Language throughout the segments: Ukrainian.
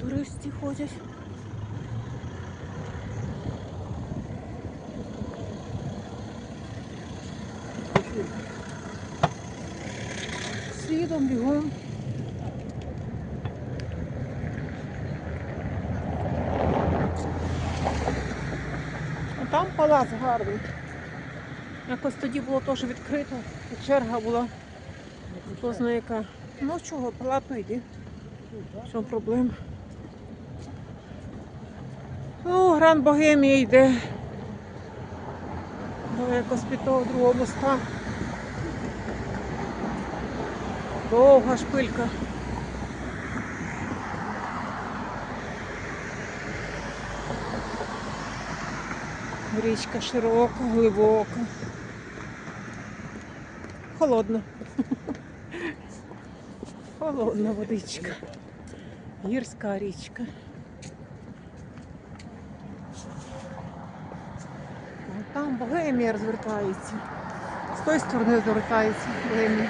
туристи ходять. Слідом бігом. Там палац гарний. Якось тоді було теж відкрито, черга була. Хто знає яка. Ну чого, платно йди. В чому проблема? Ну, Гран Богемія йде. До якось під того другого моста. Довга шпилька. Річка широка, глибока. Холодна. Холодна водичка. Гірська річка. Там Богемія розвертається. З тої сторони розвертається Богемія.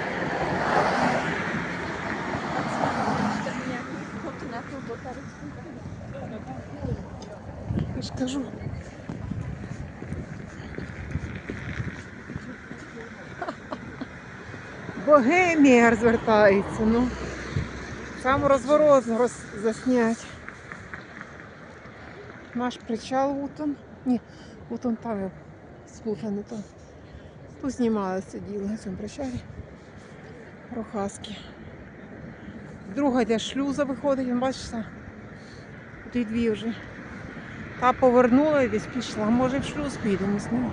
Я ж кажу. Богемія розвертається, ну. Сам розворот роз... заснять. Наш причал вот он. Ні, от он там я сплутано там. Тут знімали це діло на цьому причалі. Рохаски. Друга йде шлюза виходить, бачите. Тут дві вже. Та повернула і десь пішла. Може в шлюз підемо з ним.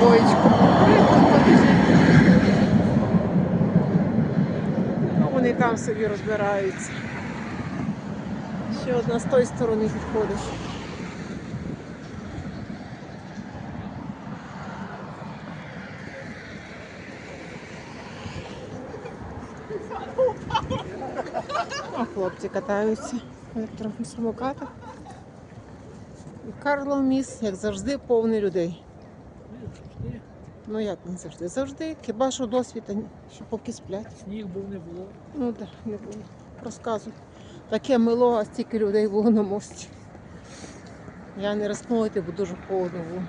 Боєчку. Ну, вони там собі розбираються. Ще одна з тої сторони підходить. А хлопці катаються на електросамокатах. І Карлов міст, як завжди, повний людей. Ну як не завжди? Завжди. Хіба що досвіта, що поки сплять. Сніг був, не було. Ну так, не було. Розказуй. Таке мило, а стільки людей було на мості. Я не розмовити, бо дуже холодно було.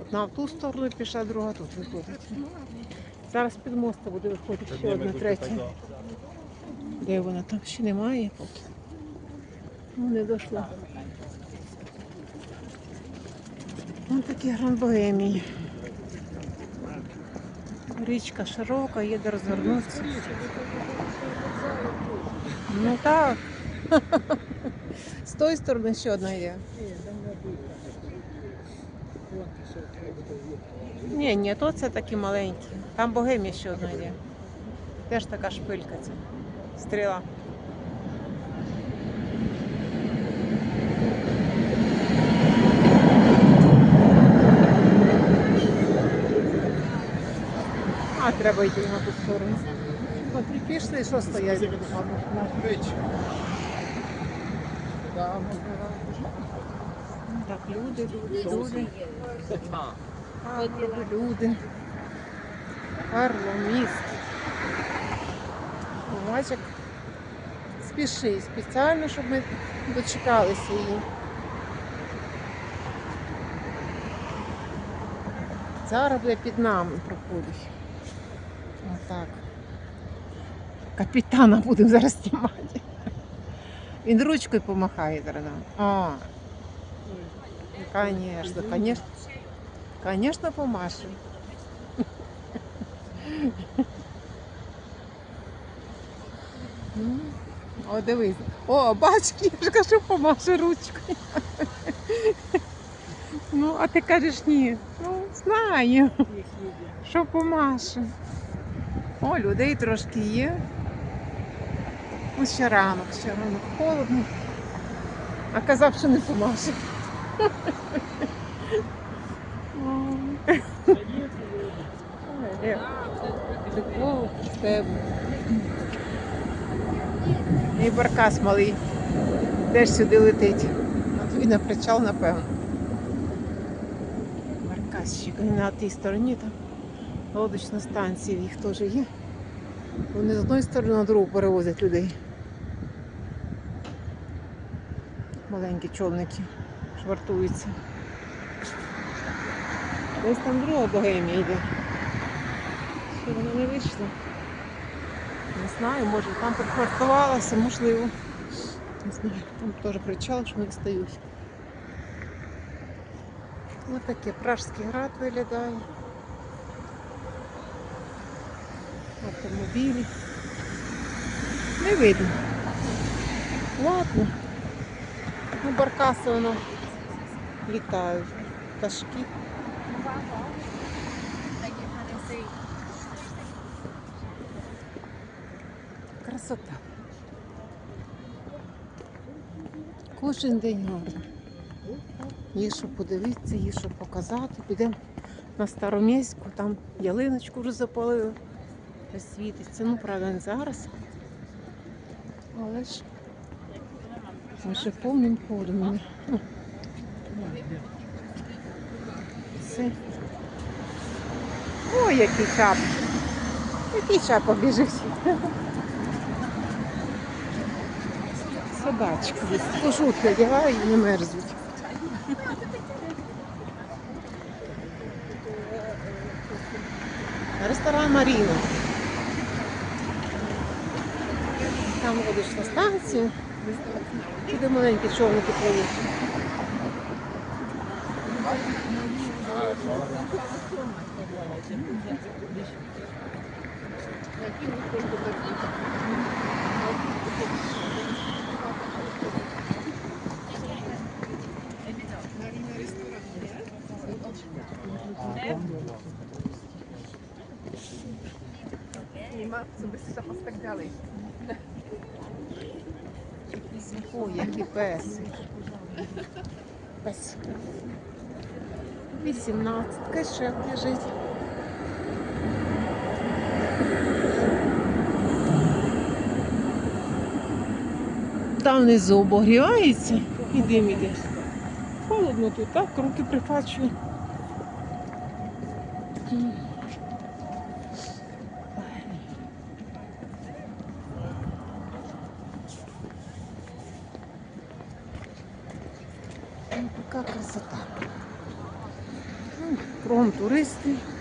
Одна в ту сторону пішла, друга тут виходить. Зараз під моста буде виходити ще одна третя. Де вона там ще немає поки. Ну, не дійшла. Ось такі гран богемії. Річка широка, є де розвернутися. Ну так. З тої сторони ще одна є. Ні, там не буде. Вон пішов, треба то Ні, ні, то це такі маленькі. Там богемія ще одна є. Теж така шпилька ця. Стріла. А, треба йти на ту сторону. От і пішли, що стоять? Так, люди, люди, люди. А, люди, люди. Карло, міст. Бачик спіши спеціально, щоб ми дочекалися її. Зараз буде під нами проходить. Отак. Капітана будемо зараз знімати. Він ручкою помахає зараз нам. Конечно, конечно. Конечно, помашем. О, дивись. О, бач, я ж кажу, помаше ручкою. Ну, а ти кажеш ні. Ну, знаю, що помаше. О, людей трошки є. Ну, ще ранок, ще ранок холодно. А казав, що не помаше. Ой. Та є, то є. Прикол. Це і баркас малий. Теж сюди летить. І на причал, напевно. Баркасчик. І на тій стороні там лодочна станція їх теж є. Вони з одної сторони на другу перевозять людей. Маленькі човники швартуються. Десь там друга богемія йде. Що вона не вийшла? Не знаю, може там припаркувалася, можливо. Не знаю, там теж причал, що не стають. Ось таке Пражський град виглядає. Автомобілі. Не видно. Ладно. Ну, баркаси воно літають. Пташки. Красота. Кожен день гарно. Є що подивитися, є що показати. Підемо на Староміську, там ялиночку вже запалили. Світиться. Ну, правда, не зараз. Але ж ми ще повним ходом. Все. Ой, який чап. Який чап біжить. Собачка. Кожухи одягаю і не мерзнуть. Ресторан Маріна. Там водична станція. Туди маленькі човники пливуть. Nemá, co by si tam tak dali. Jaký pes. Pes. 18 ще лежить. Там внизу обогрівається і дим іде. Холодно тут, так, руки прихвачує. М.